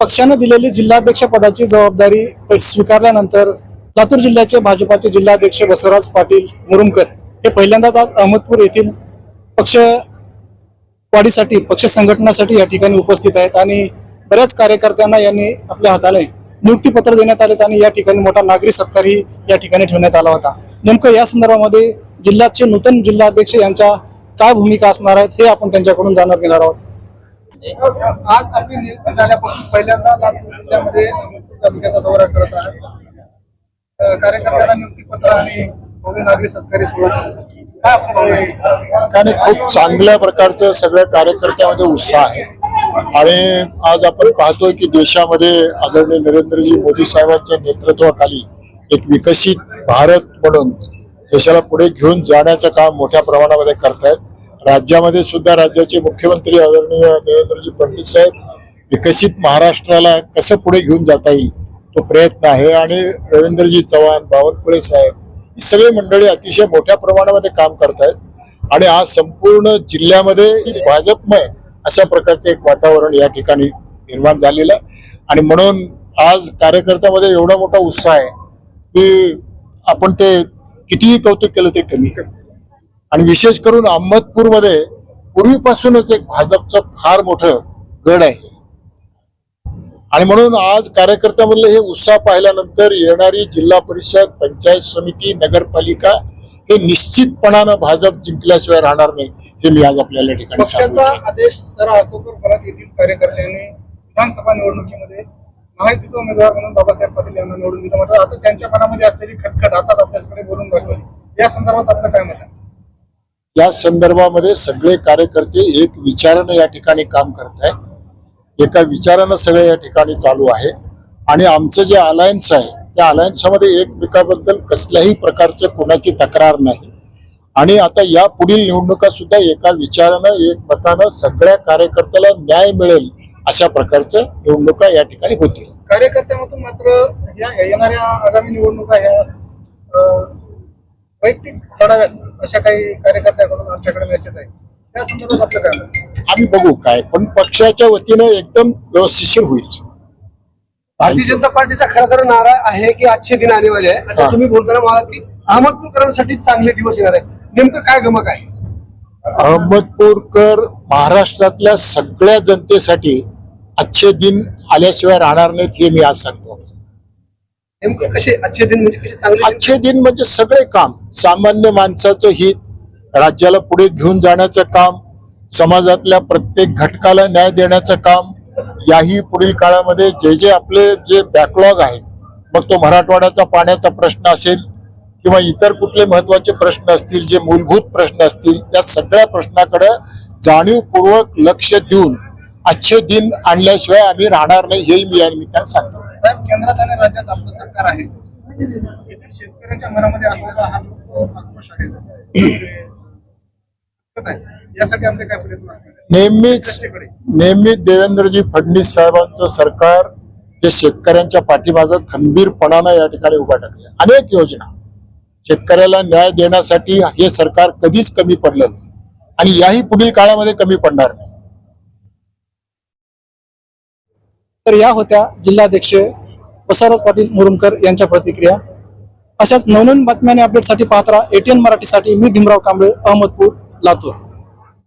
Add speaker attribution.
Speaker 1: पक्षानं दिलेली जिल्हाध्यक्ष पदाची जबाबदारी स्वीकारल्यानंतर लातूर जिल्ह्याचे भाजपाचे जिल्हाध्यक्ष बसवराज पाटील मुरुमकर हे पहिल्यांदाच आज अहमदपूर येथील पक्ष वाढीसाठी पक्ष संघटनासाठी या ठिकाणी उपस्थित आहेत आणि बऱ्याच कार्यकर्त्यांना यांनी आपल्या हाताने नियुक्तीपत्र देण्यात आले आणि या ठिकाणी मोठा नागरी सत्कारही या ठिकाणी ठेवण्यात आला होता. नेमकं या संदर्भामध्ये जिल्ह्याचे नूतन जिल्हाध्यक्ष यांच्या काय भूमिका असणार आहेत हे आपण त्यांच्याकडून जाणून घेणार आहोत. आज आपली नियुक्ती झाल्यापासून पहिल्यांदा लातूर जिल्ह्यामध्ये तालुक्याचा दौरा करत आहे कार्यकर्त्यांना नियुक्तीपत्र आणि भव्य नागरी सत्कारी सोहळा काय आपण
Speaker 2: आणि खूप चांगल्या प्रकारचं सगळ्या कार्यकर्त्यामध्ये उत्साह आहे. आणि आज आपण पाहतोय की देशामध्ये आदरणीय नरेंद्रजी मोदी साहेबांच्या नेतृत्वाखाली एक विकसित भारत म्हणून देशाला पुढे घेऊन जाण्याचं काम मोठ्या प्रमाणामध्ये करतायत. राज्यामध्ये सुद्धा राज्याचे मुख्यमंत्री आदरणीय देवेंद्रजी फडणवीस साहेब विकसित महाराष्ट्राला कसं पुढे घेऊन जाता येईल तो प्रयत्न आहे. आणि रवींद्रजी चव्हाण बावनकुळे साहेब ही सगळी मंडळी अतिशय मोठ्या प्रमाणामध्ये काम करतायत. आणि आज संपूर्ण जिल्ह्यामध्ये भाजपमय अशा प्रकारचे एक वातावरण या ठिकाणी निर्माण झालेलं आहे. आणि म्हणून आज कार्यकर्त्यामध्ये एवढा मोठा उत्साह आहे की आपण ते कितीही कौतुक केलं ते कमी करतो आणि विशेष करून अहमदपूरमध्ये पूर्वीपासूनच एक भाजपचं फार मोठं गड आहे. आणि म्हणून आज कार्यकर्त्यामधलं हे उत्साह पाहिल्यानंतर येणारी जिल्हा परिषद पंचायत समिती नगरपालिका हे निश्चितपणानं भाजप जिंकल्याशिवाय राहणार नाही हे मी आज आपल्याला ठिकाणी.
Speaker 1: आदेश सर परत येथील कार्यकर्त्यांनी विधानसभा निवडणुकीमध्ये. माहितीचा उमेदवार म्हणून बाबासाहेब पाटील यांना निवडून दिलं. मात्र आता त्यांच्या मनामध्ये असलेली खटखट आताच आपल्याकडे बोलून दाखवली. या संदर्भात आपलं काय मत
Speaker 2: या संदर्भामध्ये सगळे कार्यकर्ते एक विचारानं या ठिकाणी काम करत आहेत. एका विचारानं सगळे या ठिकाणी चालू आहे. आणि आमचं जे अलायन्स आहे त्या अलायन्समध्ये एकमेकाबद्दल कसल्याही प्रकारचं कोणाची तक्रार नाही. आणि आता या पुढील निवडणुका सुद्धा एका विचारानं एक मतानं सगळ्या कार्यकर्त्याला न्याय मिळेल अशा प्रकारचं निवडणुका या ठिकाणी होतील.
Speaker 1: कार्यकर्त्यामधून मात्र या येणाऱ्या आगामी निवडणुका ह्या वैयक्तिक लढाव्यात अशा काही कार्यकर्त्यांकडून आमच्याकडे मेसेज आहे. त्या संदर्भात आपलं काय?
Speaker 2: आम्ही बघू काय पण पक्षाच्या वतीनं एकदम व्यवस्थिशीर होईल.
Speaker 3: भारतीय जनता पार्टीचा खरा तर नारा आहे की अच्छे दिन आने वाले आहे. आणि
Speaker 2: हा.
Speaker 3: तुम्ही बोलताना म्हणालात की अहमदपूरकरांसाठी चांगले दिवस येणार आहे नेमकं काय गमक आहे?
Speaker 2: अहमदपूरकर महाराष्ट्रातल्या सगळ्या जनतेसाठी अच्छे दिन आल्याशिवाय राहणार नाहीत हे मी आज सांगतो.
Speaker 3: नेमकं कसे अच्छे दिन म्हणजे कसे चांगले
Speaker 2: अच्छे दिन म्हणजे सगळे काम. सामान्य माणसाचं हित राज्याला पुढे घेऊन जाण्याचं काम समाजातल्या प्रत्येक घटकाला न्याय देण्याचं काम याही पुढील काळामध्ये जे जे आपले जे बॅकलॉग आहेत मग तो मराठवाड्याचा पाण्याचा प्रश्न असेल किंवा इतर कुठले महत्त्वाचे प्रश्न असतील जे मूलभूत प्रश्न असतील या सगळ्या प्रश्नाकडे जाणीवपूर्वक लक्ष देऊन अच्छे दिन आणल्याशिवाय आम्ही राहणार नाही हेही मी या निमित्ताने सांगतो.
Speaker 1: साहेब केंद्रात आणि राज्यात आपलं सरकार आहे येथील शेतकऱ्यांच्या मनामध्ये असलेला हा आक्रोश आहे. यासाठी आपले काय प्रयत्न?
Speaker 2: नेहमीच. नेहमीच देवेंद्रजी फडणवीस साहेबांचं सरकार हे शेतकऱ्यांच्या पाठीमागं खंबीरपणानं या ठिकाणी उभा टाकले अनेक योजना शेतकऱ्याला न्याय देण्यासाठी हे सरकार कधीच कमी पडलं नाही आणि याही पुढील काळामध्ये कमी पडणार नाही
Speaker 1: तर या होत्या जिल्हाध्यक्ष बसवराज पाटील मुरुमकर यांच्या प्रतिक्रिया. अशाच नवनवीन बातम्या आणि अपडेटसाठी पाहत राहा. एटीएन मराठीसाठी मी भीमराव कांबळे अहमदपूर लातूर.